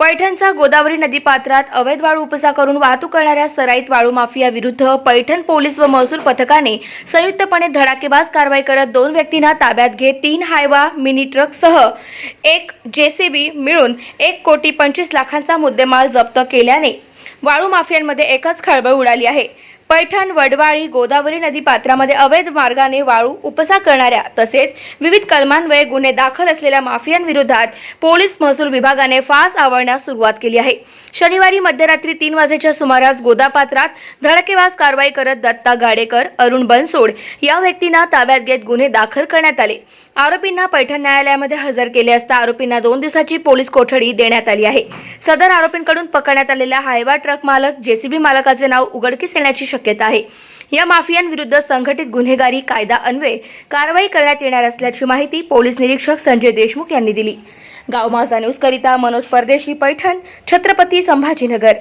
पैठणचा गोदावरी नदीपात्रात अवैध वाळू उपसा करून वाहतूक करणाऱ्या सराईत वाळू माफिया विरुद्ध पैठण पोलीस व महसूल पथकाने संयुक्तपणे धडाकेबाज कारवाई करत दोन व्यक्तींना ताब्यात घेत तीन हायवा मिनी ट्रकसह एक जेसीबी मिळून एक कोटी पंचवीस लाखांचा मुद्देमाल जप्त केल्याने वाळू माफियांमध्ये एकच खळबळ उडाली आहे. पैठण वडवाळी गोदावरी नदी पात्रामध्ये अवैध मार्गाने वाळू उपसा करणाऱ्या तसेच विविध कलमान्वये गुन्हे दाखल असलेल्या माफियांविरोधात पोलीस महसूल विभागाने फास आवळण्यास सुरुवात केली आहे. शनिवारी मध्यरात्री तीन वाजेच्या सुमारास गोदापात्रात धडकेबाज कारवाई करत दत्ता गाडेकर अरुण बनसोड या व्यक्तींना ताब्यात घेत गुन्हे दाखल करण्यात आले. आरोपींना पैठण न्यायालयामध्ये हजर केले असता आरोपींना दोन दिवसाची पोलीस कोठडी देण्यात आली आहे. सदर आरोपींकडून पकडण्यात आलेल्या हायवा ट्रक मालक जेसीबी मालकाचे नाव उघडकीस येण्याची शक्यता आहे. या माफियांविरुद्ध संघटित गुन्हेगारी कायदा अन्वये कारवाई करण्यात येणार असल्याची माहिती पोलीस निरीक्षक संजय देशमुख यांनी दिली. गाव माझा न्यूजकरिता मनोज परदेशी पैठण छत्रपती संभाजीनगर.